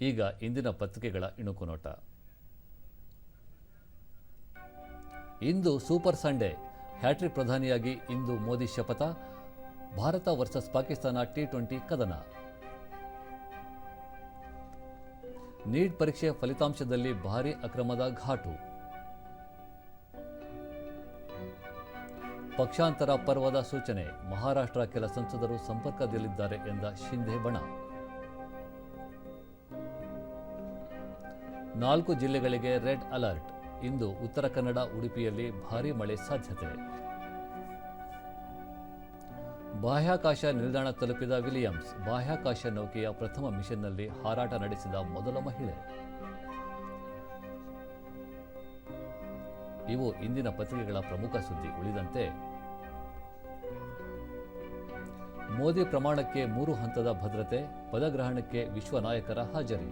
ಈಗ ಇಂದಿನ ಪತ್ರಿಕೆಗಳ ಇಣುಕು ನೋಟ. ಇಂದು ಸೂಪರ್ ಸಂಡೇ, ಹ್ಯಾಟ್ರಿಕ್ ಪ್ರಧಾನಿಯಾಗಿ ಇಂದು ಮೋದಿ ಶಪಥ, Bharat versus Pakistan T twenty ಕದನ. ನೀಟ್ ಪರೀಕ್ಷೆ ಫಲಿತಾಂಶದಲ್ಲಿ ಭಾರೀ ಅಕ್ರಮದ ಘಾಟು. ಪಕ್ಷಾಂತರ ಪರ್ವದ ಸೂಚನೆ, ಮಹಾರಾಷ್ಟ್ರ ಕೆಲ ಸಂಸದರು ಸಂಪರ್ಕದಲ್ಲಿದ್ದಾರೆ ಎಂದ ಶಿಂಧೆ ಬಣ. ನಾಲ್ಕು ಜಿಲ್ಲೆಗಳಿಗೆ ರೆಡ್ ಅಲರ್ಟ್. ಇಂದು ಉತ್ತರ ಕನ್ನಡ, ಉಡುಪಿಯಲ್ಲಿ ಭಾರೀ ಮಳೆ ಸಾಧ್ಯತೆ. ಬಾಹ್ಯಾಕಾಶ ನಿಲ್ದಾಣ ತಲುಪಿದ ವಿಲಿಯಮ್ಸ್, ಬಾಹ್ಯಾಕಾಶ ನೌಕೆಯ ಪ್ರಥಮ ಮಿಷನ್ನಲ್ಲಿ ಹಾರಾಟ ನಡೆಸಿದ ಮೊದಲ ಮಹಿಳೆ. ಇವು ಇಂದಿನ ಪತ್ರಿಕೆಗಳ ಪ್ರಮುಖ ಸುದ್ದಿ. ಉಳಿದಂತೆ, ಮೋದಿ ಪ್ರಮಾಣಕ್ಕೆ ಮೂರು ಹಂತದ ಭದ್ರತೆ, ಪದಗ್ರಹಣಕ್ಕೆ ವಿಶ್ವ ನಾಯಕರ ಹಾಜರಿ.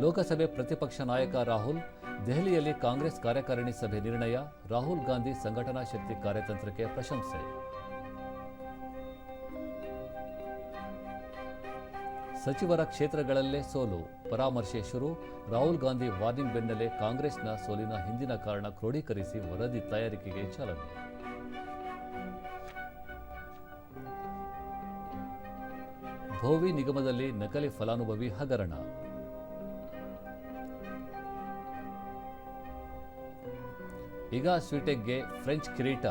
ಲೋಕಸಭೆ ಪ್ರತಿಪಕ್ಷ ನಾಯಕ ರಾಹುಲ್, ದೆಹಲಿಯಲ್ಲಿ ಕಾಂಗ್ರೆಸ್ ಕಾರ್ಯಕಾರಿಣಿ ಸಭೆ ನಿರ್ಣಯ, ರಾಹುಲ್ ಗಾಂಧಿ ಸಂಘಟನಾ ಶಕ್ತಿ ಕಾರ್ಯತಂತ್ರಕ್ಕೆ ಪ್ರಶಂಸೆ. ಸಚಿವರ ಕ್ಷೇತ್ರಗಳಲ್ಲೇ ಸೋಲು, ಪರಾಮರ್ಶೆ ಶುರು, ರಾಹುಲ್ ಗಾಂಧಿ ವಾರ್ನಿಂಗ್ ಬೆನ್ನಲ್ಲೇ ಕಾಂಗ್ರೆಸ್ನ ಸೋಲಿನ ಹಿಂದಿನ ಕಾರಣ ಕ್ರೋಢೀಕರಿಸಿ ವರದಿ ತಯಾರಿಕೆಗೆ ಚಾಲನೆ. ಭೋವಿ ನಿಗಮದಲ್ಲಿ ನಕಲಿ ಫಲಾನುಭವಿ ಹಗರಣ. ಈಗ ಸ್ವೀಟೆಕ್ಗೆ ಫ್ರೆಂಚ್ ಕಿರೀಟ.